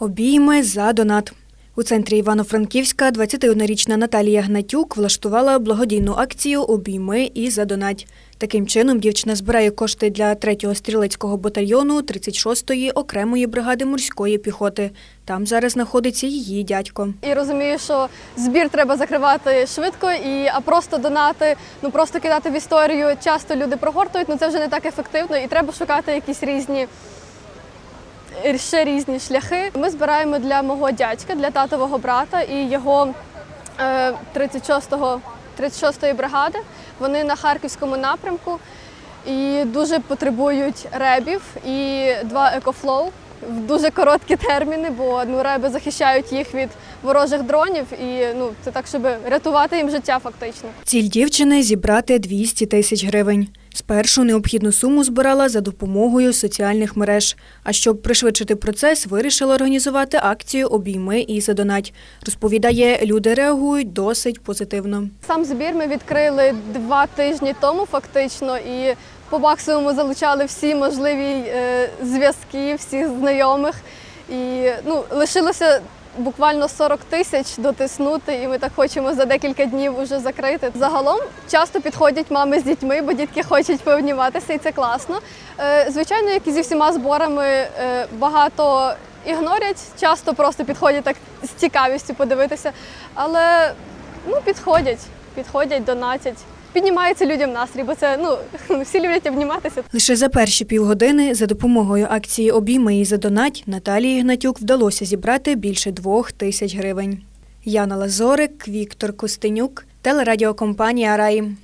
Обійми за донат. У центрі Івано-Франківська 21-річна Наталія Гнатюк влаштувала благодійну акцію Обійми і за донать. Таким чином дівчина збирає кошти для 3-го стрілецького батальйону 36-ї окремої бригади морської піхоти. Там зараз знаходиться її дядько. І розумію, що збір треба закривати швидко, і а просто донати, ну просто кидати в історію. Часто люди прогортують, ну це вже не так ефективно, і треба шукати якісь різні. Ще різні шляхи. Ми збираємо для мого дядька, для татового брата і його е, 36-го 36-ї бригади. Вони на харківському напрямку і дуже потребують ребів і два екофлоу в дуже короткі терміни, бо ну, реби захищають їх від ворожих дронів, і ну це так, щоб рятувати їм життя, фактично. Ціль дівчини зібрати 200 тисяч гривень. Спершу необхідну суму збирала за допомогою соціальних мереж. А щоб пришвидшити процес, вирішила організувати акцію Обійми і задонать. Розповідає, люди реагують досить позитивно. Сам збір ми відкрили два тижні тому, фактично, і по максимуму залучали всі можливі е, зв'язки, всіх знайомих. І ну, лишилося буквально 40 тисяч дотиснути, і ми так хочемо за декілька днів уже закрити. Загалом часто підходять мами з дітьми, бо дітки хочуть пообніматися, і це класно. Е, звичайно, як і зі всіма зборами, е, багато ігнорять, часто просто підходять так з цікавістю подивитися. Але ну, підходять, підходять, донатять. Піднімається людям настрій, бо це ну всі люблять обніматися. Лише за перші півгодини за допомогою акції Обійми і задонать Наталії Гнатюк вдалося зібрати більше двох тисяч гривень. Яна Лазорик, Віктор Костенюк, телерадіокомпанія Раї.